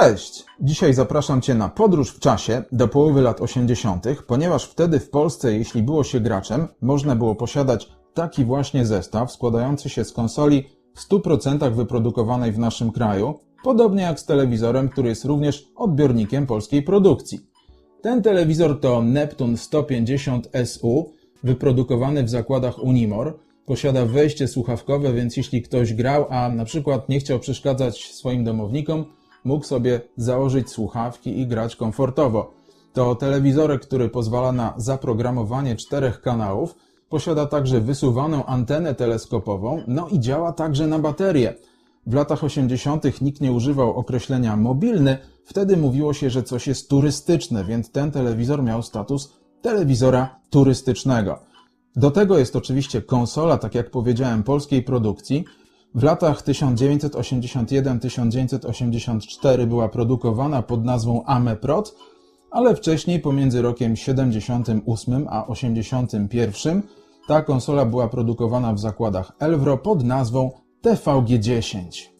Cześć! Dzisiaj zapraszam Cię na podróż w czasie do połowy lat 80., ponieważ wtedy w Polsce, jeśli było się graczem, można było posiadać taki właśnie zestaw składający się z konsoli w 100% wyprodukowanej w naszym kraju, podobnie jak z telewizorem, który jest również odbiornikiem polskiej produkcji. Ten telewizor to Neptun 150 SU, wyprodukowany w zakładach Unimor. Posiada wejście słuchawkowe, więc jeśli ktoś grał, a na przykład nie chciał przeszkadzać swoim domownikom, mógł sobie założyć słuchawki i grać komfortowo. To telewizorek, który pozwala na zaprogramowanie czterech kanałów, posiada także wysuwaną antenę teleskopową, no i działa także na baterię. W latach 80. nikt nie używał określenia mobilny, wtedy mówiło się, że coś jest turystyczne, więc ten telewizor miał status telewizora turystycznego. Do tego jest oczywiście konsola, tak jak powiedziałem, polskiej produkcji. W latach 1981-1984 była produkowana pod nazwą Ameprot, ale wcześniej, pomiędzy rokiem 78 a 81, ta konsola była produkowana w zakładach Elvro pod nazwą TVG10.